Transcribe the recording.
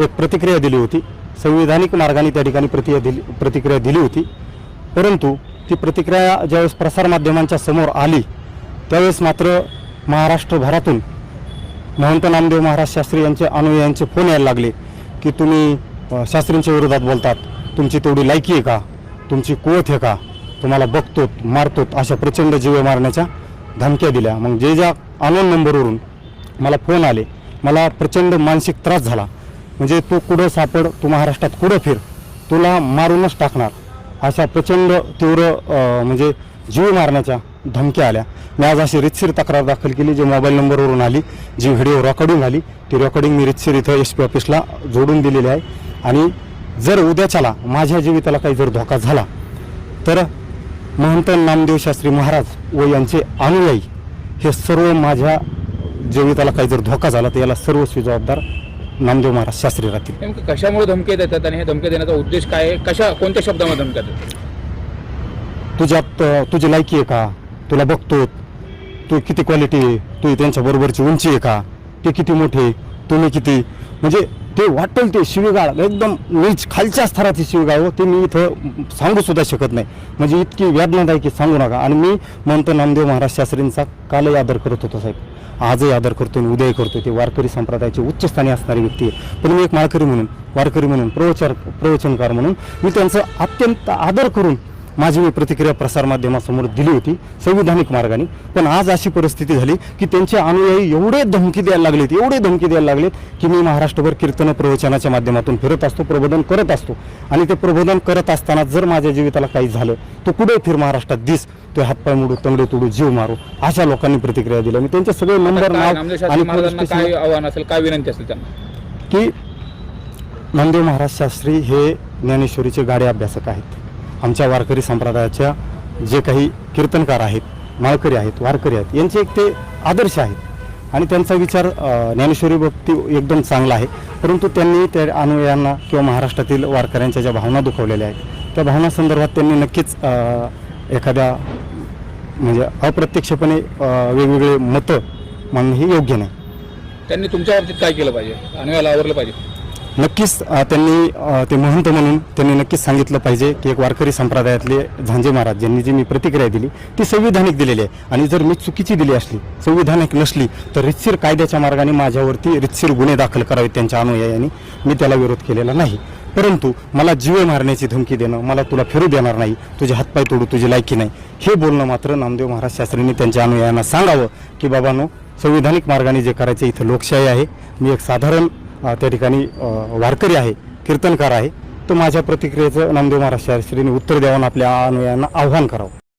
एक प्रतिक्रिया दिली होती. संविधानिक मार्गाने त्या ठिकाणी प्रतिया दिली प्रतिक्रिया दिली होती. परंतु ती प्रतिक्रिया ज्यावेळेस प्रसारमाध्यमांच्या समोर आली त्यावेळेस मात्र महाराष्ट्रभरातून महंत नामदेव महाराज शास्त्री यांचे अनुयायांचे फोन यायला लागले की तुम्ही शास्त्रींच्या विरोधात बोलतात. तुमची तेवढी लायकी आहे का? तुमची कुवत आहे का? तुम्हाला बघतोत मारतोत अशा प्रचंड जीवे मारण्याच्या धमक्या दिल्या. मग जे ज्या अनोन नंबरवरून मला फोन आले मला प्रचंड मानसिक त्रास झाला. म्हणजे तो कुठं सापड तू महाराष्ट्रात कुठं फिर तुला मारूनच टाकणार. अशा प्रचंड तीव्र म्हणजे जीव मारण्याच्या धमक्या आल्या. मी आज अशी रितसीर तक्रार दाखल केली जी मोबाईल नंबरवरून आली जी व्हिडिओ रेकॉर्डिंग आली ती रेकॉर्डिंग मी रितसीर इथं एस पी ऑफिसला जोडून दिलेली आहे. आणि जर उद्याच्याला माझ्या जीविताला काही जर धोका झाला तर महंत नामदेव शास्त्री महाराज व यांचे अनुयायी हे सर्व माझ्या जीविताला काही जर धोका झाला तर याला सर्वस्वी जबाबदार नामदेव महाराज शास्त्री राहतील. नेमकं कशामुळे धमकी देतात आणि हे धमकी देण्याचा उद्देश काय आहे? कशा कोणत्या शब्दामध्ये धमक्या देतात? तुझ्यात अ, तुझी लायकी आहे का? तुला बघतो तू किती क्वालिटी आहे? तू त्यांच्या बरोबरची उंची आहे का? ते किती मोठे तुम्ही किती? म्हणजे ते वाटेल ते शिवीगाळ एकदम नीच खालच्या स्तराची शिवीगाळ हो. ते मी इथं सांगू सुद्धा शकत नाही. म्हणजे इतकी वेदनादायक आहे, सांगू नका. आणि मी म्हणतो नामदेव महाराज शास्त्रींचा कालही आदर करत होतो साहेब. आजही आदर करतो आणि उदय करतो. ते वारकरी संप्रदायाचे उच्चस्थानी असणारी व्यक्ती आहे पण मी एक माळकरी म्हणून वारकरी म्हणून प्रवचन प्रवचनकार म्हणून मी त्यांचं अत्यंत आदर करून माझी मी प्रतिक्रिया प्रसारमाध्यमासमोर दिली होती संविधानिक मार्गाने. पण आज अशी परिस्थिती झाली की त्यांचे अनुयायी एवढे धमकी द्यायला लागलेत एवढे धमकी द्यायला लागलेत की मी महाराष्ट्रभर कीर्तन प्रवचनाच्या माध्यमातून फिरत असतो प्रबोधन करत असतो. आणि ते प्रबोधन करत असताना जर माझ्या जीविताला काही झालं तो कुठे फिर महाराष्ट्रात दिस? ते हातपाय मोडू तंगडे तोडू जीव मारू अशा लोकांनी प्रतिक्रिया दिल्या मी त्यांचे सगळे नंबर नाव आणि पोलीस काय आव्हान असेल काय विनंती असेल त्यांना? की नामदेव महाराज शास्त्री हे ज्ञानेश्वरीचे गाडे अभ्यासक आहेत. आमच्या वारकरी संप्रदायाच्या जे काही कीर्तनकार आहेत माळकरी आहेत वारकरी आहेत यांचे एक ते आदर्श आहेत. आणि त्यांचा विचार ज्ञानेश्वरी बाबती एकदम चांगला आहे. परंतु त्यांनी त्या अनुयायांना किंवा महाराष्ट्रातील वारकऱ्यांच्या ज्या भावना दुखवलेल्या आहेत त्या भावना संदर्भात त्यांनी नक्कीच एखाद्या म्हणजे अप्रत्यक्षपणे वेगवेगळे मतं मानणं हे योग्य नाही. त्यांनी तुमच्या बाबतीत काय केलं पाहिजे? अनुयाला आवरलं पाहिजे. नक्कीच त्यांनी ते महंत म्हणून त्यांनी नक्कीच सांगितलं पाहिजे की एक वारकरी संप्रदायातले झांजे महाराज ज्यांनी जी मी प्रतिक्रिया दिली ती संविधानिक दिलेली आहे. आणि जर मी चुकीची दिली असली संविधानिक नसली तर रितसीर कायद्याच्या मार्गाने माझ्यावरती रितसीर गुन्हे दाखल करावेत त्यांच्या अनुयायांनी. मी त्याला विरोध केलेला नाही. परंतु मला जीवे मारण्याची धमकी देणं मला तुला फिरू देणार नाही तुझे हातपाय तोडू तुझी लायकी नाही. हे बोलणं मात्र नामदेव महाराज शास्त्रींनी त्यांच्या अनुयायांना सांगावं की बाबांनो संविधानिक मार्गाने जे करायचं इथं लोकशाही आहे. मी एक साधारण त्या ठिकाणी वारकरी आहे कीर्तनकार आहे. तर माझ्या प्रतिक्रियेचं नामदेव महाराज शास्त्रींनी उत्तर द्यावं आपल्या अनुयायांना आव्हान करावं.